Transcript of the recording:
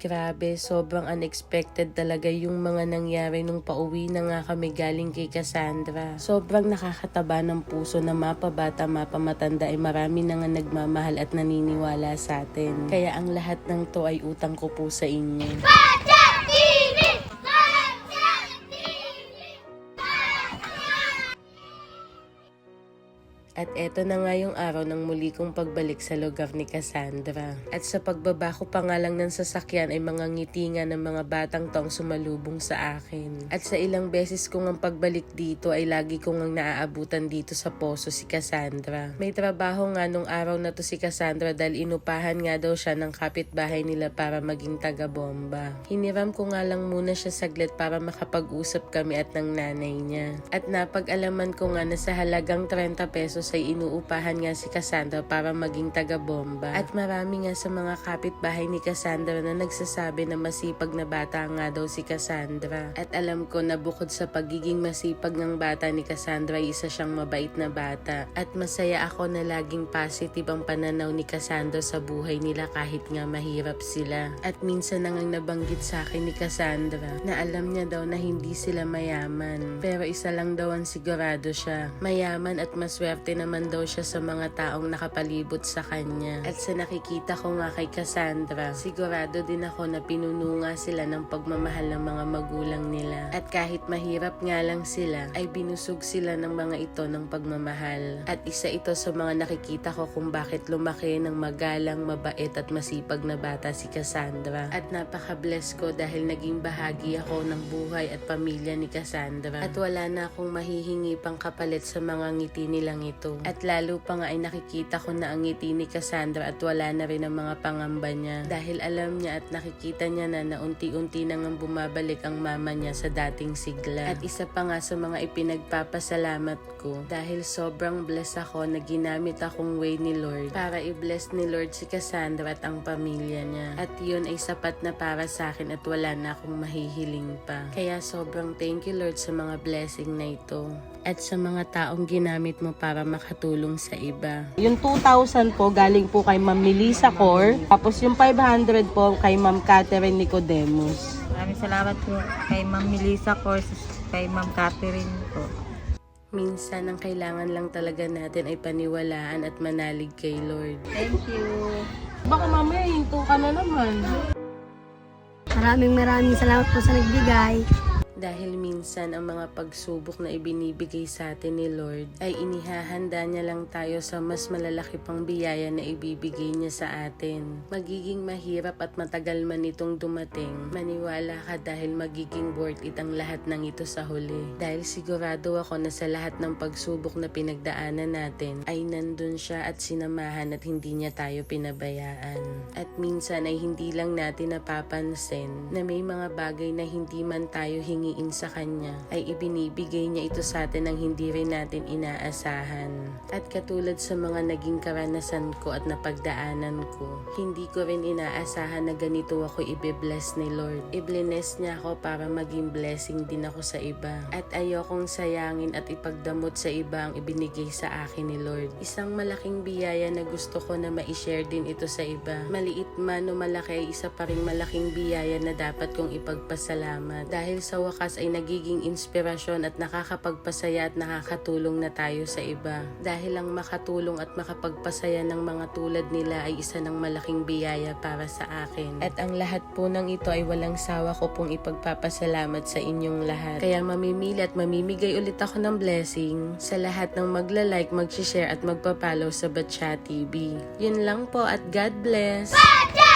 Grabe, sobrang unexpected talaga yung mga nangyari nung pauwi na nga kami galing kay Cassandra. Sobrang nakakataba ng puso na mapabata, mapamatanda ay marami na nga nagmamahal at naniniwala sa atin. Kaya ang lahat ng to ay utang ko po sa inyo. At eto na nga yung araw ng muli kong pagbalik sa lugar ni Cassandra. At sa pagbaba ko pa nga lang ng sasakyan ay mga ngiti nga ng mga batang tong sumalubong sa akin. At sa ilang beses kong ang pagbalik dito ay lagi kong ang naaabutan dito sa poso si Cassandra. May trabaho nga nung araw na to si Cassandra dahil inupahan nga daw siya ng kapitbahay nila para maging taga-bomba. Hiniram ko nga lang muna siya saglit para makapag-usap kami at ng nanay niya. At napag-alaman ko nga na sa halagang 30 pesos ay inuupahan nga si Cassandra para maging taga-bomba. At marami nga sa mga kapitbahay ni Cassandra na nagsasabi na masipag na bata nga daw si Cassandra. At alam ko na bukod sa pagiging masipag ng bata ni Cassandra isa siyang mabait na bata. At masaya ako na laging positive ang pananaw ni Cassandra sa buhay nila kahit nga mahirap sila. At minsan nang nabanggit sa akin ni Cassandra na alam niya daw na hindi sila mayaman. Pero isa lang daw ang sigurado siya. Mayaman at maswerte naman daw siya sa mga taong nakapalibot sa kanya. At sa nakikita ko nga kay Cassandra, sigurado din ako na pinuno nga sila ng pagmamahal ng mga magulang nila. At kahit mahirap nga lang sila, ay binusog sila ng mga ito ng pagmamahal. At isa ito sa mga nakikita ko kung bakit lumaki ng magalang, mabait at masipag na bata si Cassandra. At napaka-bless ko dahil naging bahagi ako ng buhay at pamilya ni Cassandra. At wala na akong mahihingi pang kapalit sa mga ngiti nilang. At lalo pa nga ay nakikita ko na ang ngiti ni Cassandra at wala na rin ang mga pangamba niya. Dahil alam niya at nakikita niya na na unti-unti nang ang bumabalik ang mama niya sa dating sigla. At isa pa nga sa mga ipinagpapasalamat ko dahil sobrang bless ako na ginamit akong way ni Lord para i-bless ni Lord si Cassandra at ang pamilya niya. At yun ay sapat na para sa akin at wala na akong mahihiling pa. Kaya sobrang thank you Lord sa mga blessing na ito at sa mga taong ginamit mo para makatulong sa iba. Yung 2,000 po galing po kay Ma'am Melissa Cor. Tapos yung 500 po kay Ma'am Catherine Nicodemus. Maraming salamat po kay Ma'am Melissa Courses, kay Ma'am Catherine po. Minsan ang kailangan lang talaga natin ay paniwalaan at manalig kay Lord. Thank you. Baka mamaya hinto ka na naman. Maraming maraming salamat po sa nagbigay. Dahil minsan ang mga pagsubok na ibinibigay sa atin ni Lord ay inihahanda niya lang tayo sa mas malalaki pang biyaya na ibibigay niya sa atin. Magiging mahirap at matagal man itong dumating, maniwala ka dahil magiging worth it ang lahat ng ito sa huli. Dahil sigurado ako na sa lahat ng pagsubok na pinagdaanan natin ay nandun siya at sinamahan at hindi niya tayo pinabayaan. At minsan ay hindi lang natin napapansin na may mga bagay na hindi man tayo hingiin sa Kanya ay ibinibigay niya ito sa atin ng hindi rin natin inaasahan. At katulad sa mga naging karanasan ko at napagdaanan ko, hindi ko rin inaasahan na ganito ako ibe-bless ni Lord. I-bless niya ako para maging blessing din ako sa iba. At ayokong sayangin at ipagdamot sa iba ang ibinigay sa akin ni Lord. Isang malaking biyaya na gusto ko na ma-share din ito sa iba. Maliit man o malaki isa pa rin malaking biyaya na dapat kong ipagpasalamat. Dahil sa wakas ay nagiging inspirasyon at nakakapagpasaya at nakakatulong na tayo sa iba. Dahil ang makatulong at makapagpasaya ng mga tulad nila ay isa ng malaking biyaya para sa akin. At ang lahat po ng ito ay walang sawa ko pong ipagpapasalamat sa inyong lahat. Kaya mamimili at mamimigay ulit ako ng blessing sa lahat ng magla-like, mag-share at magpa-follow sa Batcha TV. Yun lang po at God bless! Badya